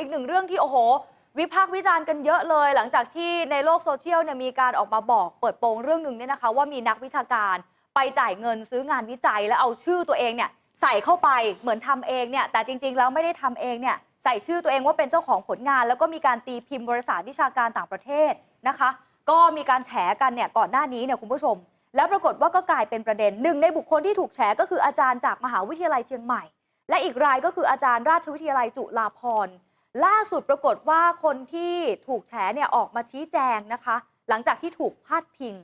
อีกหนึ่งเรื่องที่โอ้โห วิพากษ์วิจารณ์กันเยอะเลย หลังจากที่ในโลกโซเชียลเนี่ยมีการออกมาบอกเปิดโปงเรื่องหนึ่งเนี่ยนะคะ ว่ามีนักวิชาการไปจ่ายเงินซื้องานวิจัยแล้วเอาชื่อตัวเองเนี่ยใส่เข้าไปเหมือนทำเองเนี่ยแต่จริง ๆ แล้วไม่ได้ทำเองเนี่ยใส่ชื่อตัวเองว่าเป็นเจ้าของผลงาน แล้วก็มีการตีพิมพ์บริษัทวิชาการต่างประเทศนะคะ ก็มีการแฉกันเนี่ยก่อนหน้านี้เนี่ยคุณผู้ชม แล้วปรากฏว่าก็กลายเป็นประเด็นหนึ่งในบุคคลที่ถูกแฉก็คืออาจารย์จากมหาวิทยาลัยเชียงใหม่ และอีกรายก็คืออาจารย์ราชวิทยาลัยจุฬาภรณ์ ล่าสุดปรากฏว่าคนที่ถูกแฉเนี่ยออกมาชี้แจงนะคะ หลังจากที่ถูกพาดพิง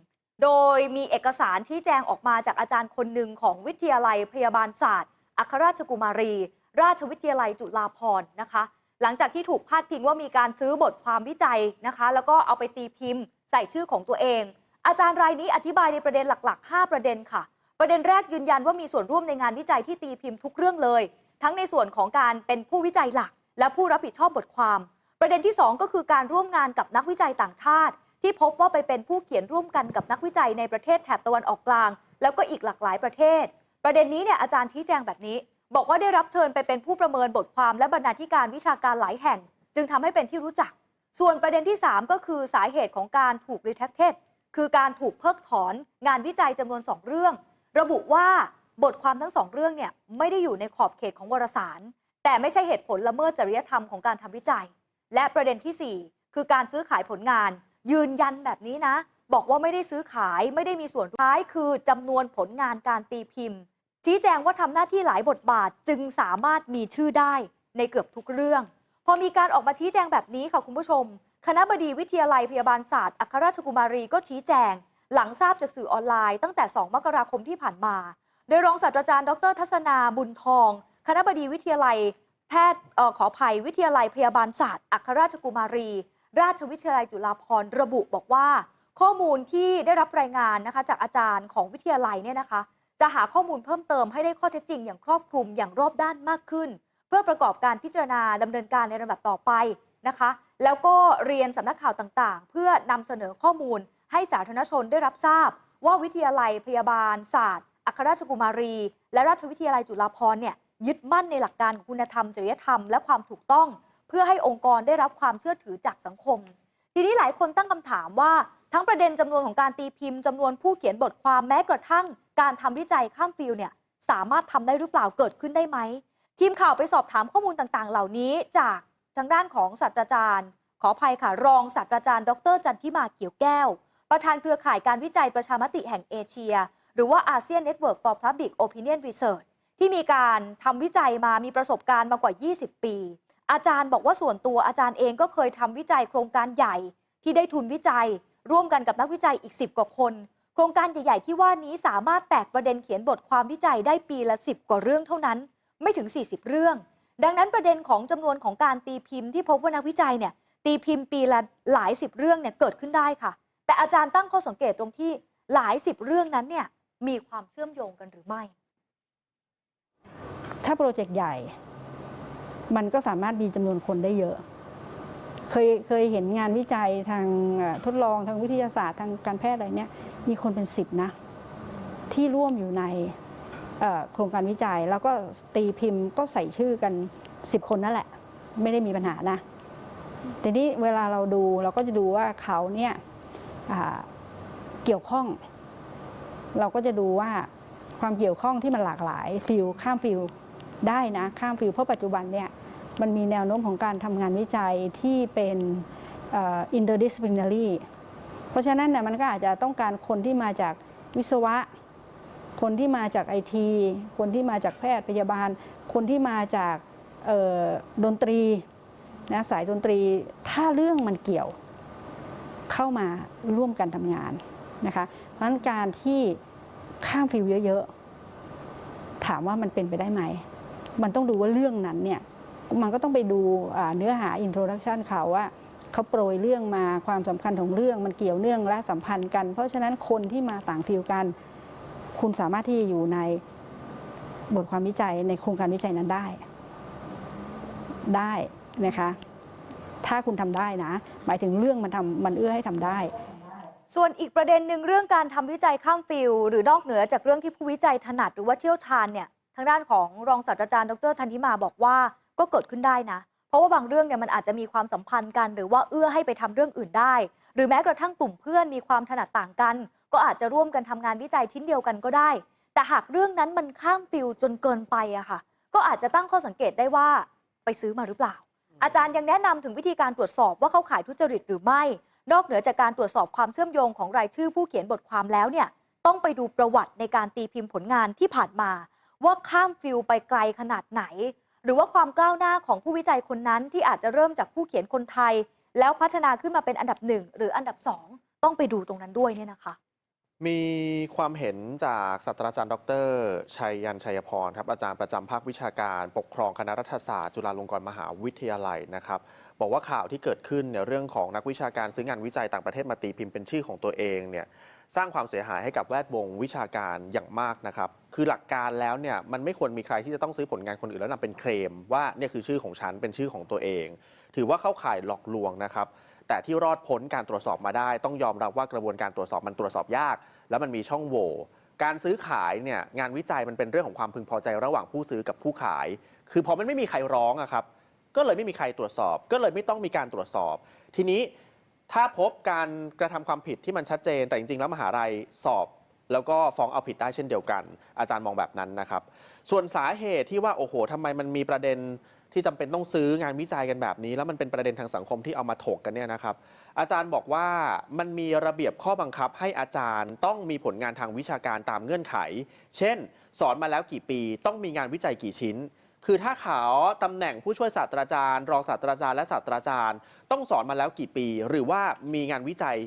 โดยมีเอกสารชี้แจงออกมาจากอาจารย์คนหนึ่งของวิทยาลัยพยาบาลศาสตร์ อัครราชกุมารี ราชวิทยาลัยจุฬาภรณ์นะคะ หลังจากที่ถูกพาดพิงว่ามีการซื้อบทความวิจัยนะคะ แล้วก็เอาไปตีพิมพ์ ใส่ชื่อของตัวเอง อาจารย์รายนี้อธิบายในประเด็นหลัก ๆ 5 ประเด็นค่ะ ประเด็นแรกยืนยันว่ามีส่วนร่วมในงานวิจัยที่ตีพิมพ์ทุกเรื่องเลย ทั้งในส่วนของการเป็นผู้วิจัยหลัก และผู้รับผิดชอบบทความ ประเด็นที่ 2 ก็คือการร่วมงานกับนักวิจัยต่างชาติ ที่พบว่าไปเป็นผู้เขียนร่วมกันกับนักวิจัยในประเทศแถบตะวันออกกลาง แล้วก็อีกหลากหลายประเทศ ประเด็นนี้เนี่ยอาจารย์ชี้แจงแบบนี้ บอกว่าได้รับเชิญไปเป็นผู้ประเมินบทความและบรรณาธิการวิชาการหลายแห่ง จึงทำให้เป็นที่รู้จัก ส่วนประเด็นที่ 3 ก็คือสาเหตุของการถูก retracted คือการถูกเพิกถอน งานวิจัยจำนวน 2 เรื่อง ระบุว่าบทความทั้งสองเรื่องเนี่ยไม่ได้อยู่ในขอบเขตของวารสาร แต่ไม่ใช่เหตุผลละเมิดจริยธรรมของการทำวิจัย และประเด็นทีสี่ 4 คือการซื้อขายผลงาน ยืนยันแบบนี้นะ บอกว่าไม่ได้ซื้อขายไม่ได้มีส่วนท้ายคือจำนวนผลงานการตีพิมพ์ ชี้แจงว่าทำหน้าที่หลายบทบาทจึงสามารถมีชื่อได้ในเกือบทุกเรื่อง พอมีการออกมาชี้แจงแบบนี้ค่ะคุณผู้ชม คณะบดีวิทยาลัยพยาบาลศาสตร์อัครราชกุมารีก็ชี้แจง หลังทราบจากสื่อออนไลน์ตั้งแต่ 2 มกราคมที่ผ่านมา โดยรองศาสตราจารย์ ดรทัศนาบุญทอง คณะบดีวิทยาลัยแพทย์ออขออภัยวิทยาลัยพยาบาลศาสตร์ อัครราชกุมารี ราชวิทยาลัยจุฬาภรณ์ระบุบอกว่า ข้อมูลที่ได้รับรายงานนะคะจากอาจารย์ของวิทยาลัยเนี่ยนะคะ จะหาข้อมูลเพิ่มเติมให้ได้ข้อเท็จจริง อย่างครอบคลุมอย่างรอบด้านมากขึ้น เพื่อประกอบการพิจารณาดำเนินการในลำดับต่อไปนะคะ แล้วก็เรียนสำนักข่าวต่างๆ เพื่อนำเสนอข้อมูล ให้สาธารณชนได้รับทราบ ว่าวิทยาลัยพยาบาลศาสตร์ อัครราชกุมารี และราชวิทยาลัยจุฬาภรณ์เนี่ย ยึดมั่นในหลักการของคุณธรรมจริยธรรมและความถูกต้อง เพื่อให้องค์กรได้รับความเชื่อถือจากสังคม ทีนี้หลายคนตั้งคำถามว่า ทั้งประเด็นจำนวนของการตีพิมพ์จำนวนผู้เขียนบทความแม้กระทั่ง การทำวิจัยข้ามฟิลเนี่ยสามารถทำได้หรือเปล่าเกิดขึ้นได้ไหมทีมข่าวไปสอบถามข้อมูลต่างๆ เหล่านี้จากทางด้านของศาสตราจารย์ ขออภัยค่ะ รองศาสตราจารย์ ดรจันทิมาเขียวแก้ว ประธานเครือข่ายการวิจัยประชามติแห่งเอเชีย หรือว่า ASEAN Network for Public Opinion Research ที่มีการทำวิจัยมามีประสบการณ์มากว่า 20 ปี อาจารย์บอกว่าส่วนตัวอาจารย์เองก็เคยทำวิจัยโครงการใหญ่ที่ได้ทุนวิจัย ร่วมกันกับนักวิจัยอีก 10 กว่าคน โครงการใหญ่ๆที่ว่านี้สามารถแตกประเด็นเขียนบทความวิจัยได้ปีละ 10 กว่าเรื่องเท่านั้น ไม่ถึง 40 เรื่อง ดังนั้นประเด็นของจำนวนของการตีพิมพ์ที่พบว่านักวิจัยเนี่ยตีพิมพ์ปีละหลายสิบเรื่องเนี่ยเกิดขึ้นได้ค่ะ แต่อาจารย์ตั้งข้อสังเกตตรงที่หลายสิบเรื่องนั้นเนี่ยมีความเชื่อมโยงกันหรือไม่ ถ้าโปรเจกต์ใหญ่ มันก็สามารถมีจำนวนคนได้เยอะ เคยเคยเห็นงานวิจัยทางทดลองทางวิทยาศาสตร์ทางการแพทย์อะไรเนี่ย มีคนเป็นสิบนะ ที่ร่วมอยู่ในโครงการวิจัย แล้วก็ตีพิมพ์ก็ใส่ชื่อกันสิบคนนั่นแหละ ไม่ได้มีปัญหานะทีนี้เวลาเราดูเราก็จะดูว่าเขาเนี่ยเกี่ยวข้อง เราก็จะดูว่าความเกี่ยวข้องที่มันหลากหลายฟิลข้ามฟิล ได้นะข้ามฟิลเพราะปัจจุบันเนี่ยมันมีแนวโน้มของการทำงานวิจัยที่เป็นอ่อ interdisciplinary เพราะฉะนั้นเนี่ยมันก็อาจจะต้องการคนที่มาจากวิศวะ คนที่มาจากไอทีคนที่มาจากแพทย์พยาบาล คนที่มาจากดนตรีนะสายดนตรีถ้าเรื่องมันเกี่ยวเข้ามาร่วมกันทำงานนะคะเพราะฉะนั้นการที่ข้ามฟิลเยอะๆ ถามว่ามันเป็นไปได้ไหม มันต้องดูว่าเรื่องนั้นเนี่ยมันก็ต้องไปดูเนื้อหาอินโทรดักชันเขาว่าเขาโปรยเรื่องมาความสำคัญของเรื่องมันเกี่ยวเนื่องและสัมพันธ์กัน เพราะฉะนั้นคนที่มาต่างฟิลกัน คุณสามารถที่จะอยู่ในบทความวิจัยในโครงการวิจัยนั้นได้ ได้นะคะ ถ้าคุณทำได้นะ หมายถึงเรื่องมันทำมันเอื้อให้ทำได้ส่วนอีกประเด็นหนึ่งเรื่องการทำวิจัยข้ามฟิลหรือนอกเหนือจากเรื่องที่ผู้วิจัยถนัดหรือว่าเชี่ยวชาญเนี่ย ทางด้านของรองศาสตราจารย์ดรธันธิมาบอกว่าก็เกิดขึ้นได้นะ เพราะว่าบางเรื่องเนี่ยมันอาจจะมีความสัมพันธ์กัน หรือว่าเอื้อให้ไปทำเรื่องอื่นได้ หรือแม้กระทั่งกลุ่มเพื่อนมีความถนัดต่างกัน ก็อาจจะร่วมกันทำงานวิจัยชิ้นเดียวกันก็ได้ แต่หากเรื่องนั้นมันข้ามฟิลจนเกินไปอะค่ะ ก็อาจจะตั้งข้อสังเกตได้ว่าไปซื้อมาหรือเปล่า อาจารย์ยังแนะนำถึงวิธีการตรวจสอบว่าเข้าข่ายทุจริตหรือไม่ นอกเหนือจากการตรวจสอบความเชื่อมโยงของรายชื่อผู้เขียนบทความแล้วเนี่ยต้องไปดูประวัติในการตีพิมพ์ผลงานที่ผ่านมา ว่าข้ามฟิลไปไกลขนาดไหน หรือว่าความก้าวหน้าของผู้วิจัยคนนั้นที่อาจจะเริ่มจากผู้เขียนคนไทย แล้วพัฒนาขึ้นมาเป็นอันดับหนึ่งหรืออันดับสองต้องไปดูตรงนั้นด้วยเนี่ยนะคะ มีความเห็นจากศาสตราจารย์ ดร ชัยยันชัยพรครับอาจารย์ประจำภาควิชาการ ปกครองคณะรัฐศาสตร์จุฬาลงกรณ์มหาวิทยาลัยนะครับบอกว่าข่าวที่เกิดขึ้นเนี่ยเรื่องของนักวิชาการซื้องานวิจัยต่างประเทศมาตีพิมพ์เป็นชื่อของตัวเองเนี่ย สร้างความเสียหายให้กับแวดวงวิชาการอย่างมากนะครับ คือหลักการแล้วเนี่ยมันไม่ควรมีใครที่จะต้องซื้อผลงานคนอื่นแล้วนำเป็นเคลมว่าเนี่ยคือชื่อของฉันเป็นชื่อของตัวเอง ถือว่าเข้าข่ายหลอกลวงนะครับแต่ที่รอดพ้นการตรวจสอบมาได้ ต้องยอมรับว่ากระบวนการตรวจสอบมันตรวจสอบยาก แล้วมันมีช่องโหว่การซื้อขายเนี่ยงานวิจัยมันเป็นเรื่องของความพึงพอใจระหว่างผู้ซื้อกับผู้ขาย คือพอมันไม่มีใครร้องอะครับก็เลยไม่มีใครตรวจสอบ ก็เลยไม่ต้องมีการตรวจสอบ ทีนี้ ถ้าพบการกระทำความผิดที่มันชัดเจน แต่จริงๆ แล้วมหาลัยสอบ แล้วก็ฟ้องเอาผิดได้เช่นเดียวกัน อาจารย์มองแบบนั้นนะครับ ส่วนสาเหตุที่ว่าโอ้โหทำไมมันมีประเด็นที่จำเป็นต้องซื้องานวิจัยกันแบบนี้ แล้วมันเป็นประเด็นทางสังคมที่เอามาถกกันเนี่ยนะครับ อาจารย์บอกว่ามันมีระเบียบข้อบังคับให้อาจารย์ต้องมีผลงานทางวิชาการตามเงื่อนไข เช่น สอนมาแล้วกี่ปี ต้องมีงานวิจัยกี่ชิ้น คือถ้าขาวตำแหน่งผู้ช่วยศาสตราจารย์ รองศาสตราจารย์และศาสตราจารย์ ต้องสอนมาแล้วกี่ปี หรือว่ามีงานวิจัย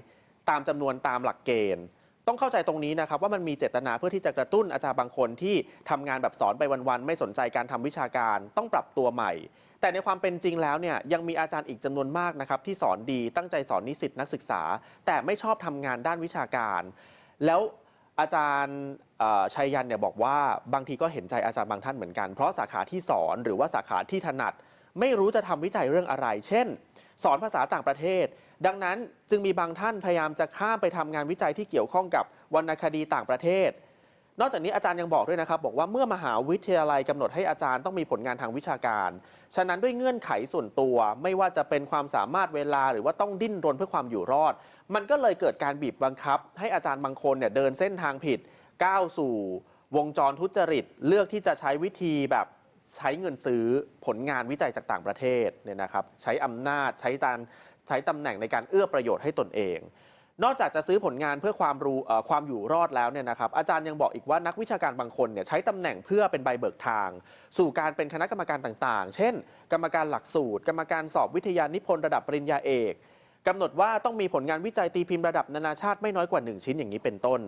ตามจำนวนตามหลักเกณฑ์ ต้องเข้าใจตรงนี้นะครับว่ามันมีเจตนาเพื่อที่จะกระตุ้นอาจารย์บางคนที่ทำงานแบบสอนไปวันๆไม่สนใจการทำวิชาการต้องปรับตัวใหม่ แต่ในความเป็นจริงแล้วเนี่ยยังมีอาจารย์อีกจำนวนมากนะครับที่สอนดีตั้งใจสอนนิสิตนักศึกษา แต่ไม่ชอบทำงานด้านวิชาการ แล้วอาจารย์ ชัยยันเนี่ยบอกว่าบางทีก็เห็นใจอาจารย์บางท่านเหมือนกัน เพราะสาขาที่สอนหรือว่าสาขาที่ถนัด ไม่รู้จะทำวิจัยเรื่องอะไร เช่น สอนภาษาต่างประเทศ ดังนั้นจึงมีบางท่านพยายามจะข้ามไปทำงานวิจัยที่เกี่ยวข้องกับวรรณคดีต่างประเทศ นอกจากนี้อาจารย์ยังบอกด้วยนะครับ บอกว่าเมื่อมหาวิทยาลัยกำหนดให้อาจารย์ต้องมีผลงานทางวิชาการ ฉะนั้นด้วยเงื่อนไขส่วนตัว ไม่ว่าจะเป็นความสามารถเวลาหรือว่าต้องดิ้นรนเพื่อความอยู่รอด มันก็เลยเกิดการบีบบังคับ ให้อาจารย์บางคนเนี่ยเดินเส้นทางผิด ก้าวสู่วงจรทุจริต เลือกที่จะใช้วิธีแบบใช้เงินซื้อผลงานวิจัยจากต่างประเทศเนี่ยนะครับ ใช้อำนาจใช้การใช้ตำแหน่งในการเอื้อประโยชน์ให้ตนเอง นอกจากจะซื้อผลงานเพื่อความรู้ความอยู่รอดแล้วเนี่ยนะครับอาจารย์ยังบอกอีกว่านักวิชาการบางคนเนี่ยใช้ตำแหน่งเพื่อเป็นใบเบิกทาง สู่การเป็นคณะกรรมการต่างๆ เช่น กรรมการหลักสูตร กรรมการสอบวิทยานิพนธ์ระดับปริญญาเอกกำหนดว่าต้องมีผลงานวิจัยตีพิมพ์ระดับนานาชาติไม่น้อยกว่า 1 ชิ้นอย่างนี้เป็นต้น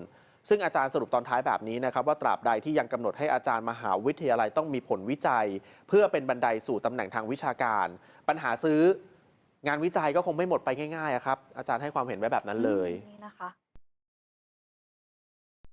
ซึ่งอาจารย์สรุปตอนท้ายแบบนี้นะครับว่าตราบใดที่ยังกำหนดให้อาจารย์มหาวิทยาลัยต้องมีผลวิจัย เพื่อเป็นบันไดสู่ตำแหน่งทางวิชาการ ปัญหาซื้องานวิจัยก็คงไม่หมดไปง่ายๆครับอาจารย์ให้ความเห็นไว้แบบนั้นเลยนี่นะคะ